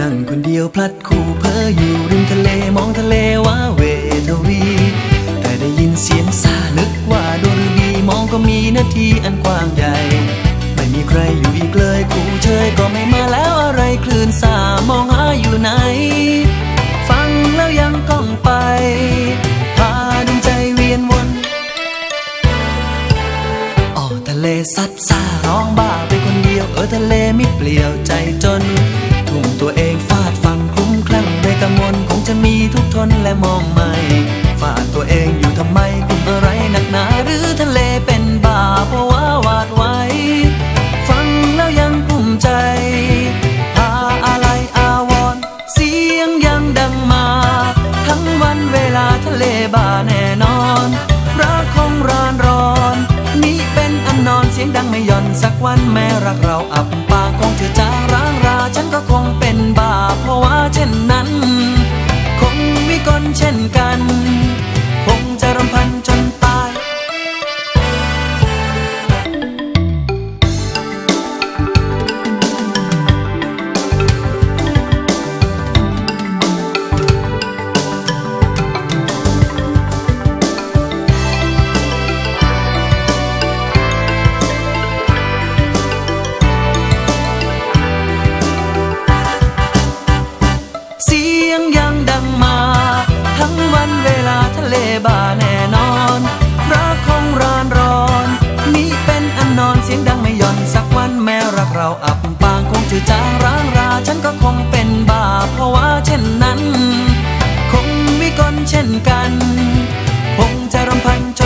นั่งคนเดียวพลัดคู่เพ้ออยู่ริมทะเลมองทะเลว่าเวทวี แต่ได้ยินเสียงสานึกว่าดวงฤดีมองก็มีนาทีอันกว้างใหญ่ ไม่มีใครอยู่อีกเลยคู่เชยก็ไม่มาแล้วอะไรคลื่นสามองหาอยู่ไหน ฟังแล้วยังก้องไปพาดวงใจเวียนวนอ๋อทะเลซัดซาร้องบ้าไปคนเดียวเออทะเลไม่เปลี่ยวใจจน ตัวเองฟาดฟังคลุ้มคลั่งด้วยกังวลคงจะมีทุกทนและมองไม่ฟาดตัวเองอยู่ทำไมกลุ่มอะไรหนักหนาหรือทะเลเป็นบาเพราะว่าวาดไว้ ฟังแล้วยังกลุ้มใจพาอะไรอาวรเสียงยังดังมา ทั้งวันเวลาทะเลบาแน่นอนรักคงรานร้อน นี่เป็นอันนอนเสียงดังไม่หย่อนสักวันแม้รักเราอับ กลเช่นกัน คงจะรำพันจนตาย เสียงยังดังมา ทั้งวันเวลาทะเลบาแน่นอนรักคงร้อนร้อนนี่เป็นอันนอนเสียงดังไม่ย่อนสักวันแม้รักเราอับปางคงจะจางร้างรา ฉันก็คงเป็นบาเพราะว่าเช่นนั้น คงวิกลเช่นกัน คงจะรำพันจน